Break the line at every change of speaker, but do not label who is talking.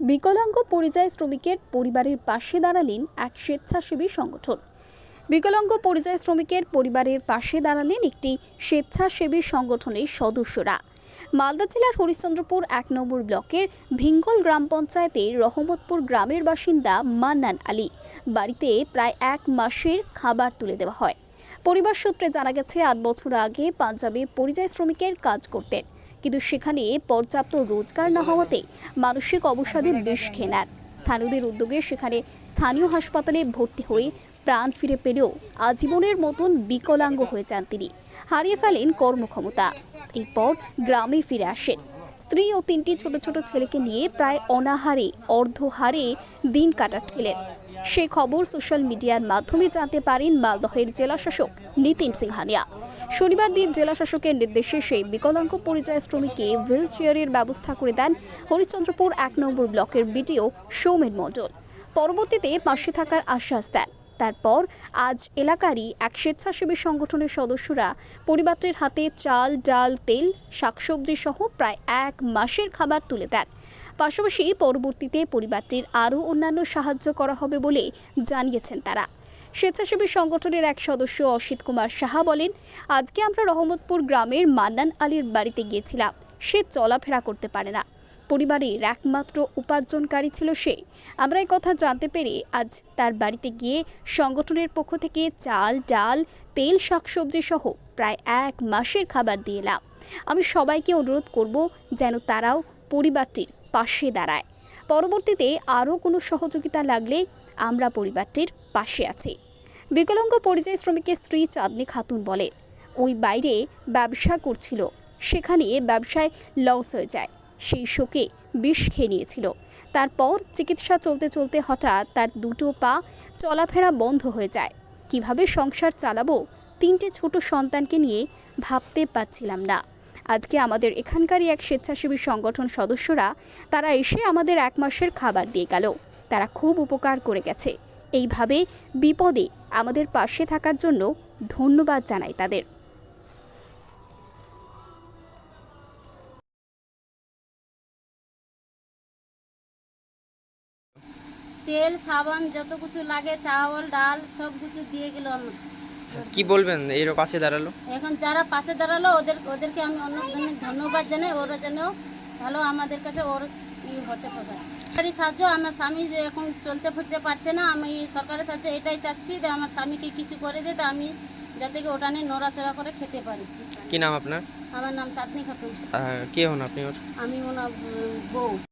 বিকলাঙ্গ পরিযায়ী শ্রমিকের পরিবারের পাশে দাঁড়ালেন এক স্বেচ্ছাসেবী সংগঠন। বিকলাঙ্গ পরিযায়ী শ্রমিকের পরিবারের পাশে দাঁড়ালেন একটি স্বেচ্ছাসেবী সংগঠনের সদস্যরা। মালদা জেলার হরিশ্চন্দ্রপুর এক নম্বর ব্লকের ভিঙ্গল গ্রাম পঞ্চায়েতের রহমতপুর গ্রামের বাসিন্দা মান্নান আলী। বাড়িতে প্রায় এক মাসের খাবার তুলে দেওয়া হয়। পরিবার সূত্রে জানা গেছে, আট বছর আগে পাঞ্জাবে পরিযায়ী শ্রমিকের কাজ করতেন। কিন্তু সেখানে পর্যাপ্ত রোজগার না হওয়াতে মানসিক অবসাদে বিষ খেয়ে নেন। স্থানীয়দের উদ্যোগে সেখানে স্থানীয় হাসপাতালে ভর্তি হয়ে প্রাণ ফিরে পেলেও আজীবনের মতন বিকলাঙ্গ হয়ে যান তিনি। হারিয়ে ফেলেন কর্মক্ষমতা। এরপর গ্রামে ফিরে আসেন। স্ত্রী ও তিনটি ছোট ছোট ছেলেকে নিয়ে প্রায় অনাহারে, অর্ধহারে দিন কাটাচ্ছিলেন। সে খবর সোশ্যাল মিডিয়ার মাধ্যমে জানতে পারেন মালদহের জেলাশাসক নিতিন সিংহানিয়া। শনিবার দিন জেলাশাসকের নির্দেশে সেই বিকলাঙ্গ পরিযায়ী শ্রমিককে হুইল চেয়ারের ব্যবস্থা করে দেন হরিশ্চন্দ্রপুর এক নম্বর ব্লকের বিডিও সৌমেন মণ্ডল। পরবর্তীতে পাশে থাকার আশ্বাস দেন। তারপর আজ এলাকারই এক স্বেচ্ছাসেবী সংগঠনের সদস্যরা পরিবারটির হাতে চাল, ডাল, তেল শাকসবজি সহ প্রায় এক মাসের খাবার তুলে দেন। পাশাপাশি পরবর্তীতে পরিবারটির আরও অন্যান্য সাহায্য করা হবে বলে জানিয়েছেন তারা। স্বেচ্ছাসেবী সংগঠনের এক সদস্য অসিত কুমার সাহা বলেন, আজকে আমরা রহমতপুর গ্রামের মান্নান আলীর বাড়িতে গিয়েছিলাম। সে চলাফেরা করতে পারে না। পরিবারের একমাত্র উপার্জনকারী ছিল সে। আমরা এই কথা জানতে পেরে আজ তার বাড়িতে গিয়ে সংগঠনের পক্ষ থেকে চাল, ডাল, তেল, শাকসবজি সহ প্রায় এক মাসের খাবার দিয়ে এলাম। আমি সবাইকে অনুরোধ করব যেন তারাও পরিবারটির পাশে দাঁড়ায়। পরবর্তীতে আরও কোনো সহযোগিতা লাগলে আমরা পরিবারটির পাশে আছি। বিকলাঙ্গ পরিযায়ী শ্রমিকের স্ত্রী চাঁদনি খাতুন বলে, ওই বাইরে ব্যবসা করছিল। সেখানে ব্যবসায় লস হয়ে যায়। সেই শোকে বিষ খেয়ে নিয়েছিল। তারপর চিকিৎসা চলতে চলতে হঠাৎ তার দুটো পা চলাফেরা বন্ধ হয়ে যায়। কীভাবে সংসার চালাবো? তিনটে ছোট সন্তানকে নিয়ে ভাবতে পারছিলাম না। আজকে আমাদের এখানকারই এক স্বেচ্ছাসেবী সংগঠন সদস্যরা, তারা এসে আমাদের এক মাসের খাবার দিয়ে গেল। তারা খুব উপকার করে গেছে। এইভাবে বিপদে আমাদের পাশে থাকার জন্য ধন্যবাদ জানাই তাদের।
তেল, সাবান, যত কিছু লাগে চাवल ডাল সব কিছু দিয়ে গেল আমার।
আচ্ছা কি বলবেন? এর পাশে দাঁড়াল।
এখন যারা পাশে দাঁড়াল ওদের ওদেরকে আমি অনেক অনেক ধন্যবাদ জানাই। ওরা যেন ভালো আমাদের কাছে ওর ই হতে পারে। সরকারি সাহায্য আমার স্বামী যে এখন চলতে ফিরতে পারছে না আমি সরকারের সাহায্য এটাই চাচ্ছি যে আমার স্বামীকে কিছু করে দিতে আমি যাতে কি ওটা নিয়ে নড়াচড়া করে খেতে পারি।
কি নাম আপনার?
আমার নাম চাঁদনি খাতুন।
কে হন আপনি ওর?
আমি ওনার বউ।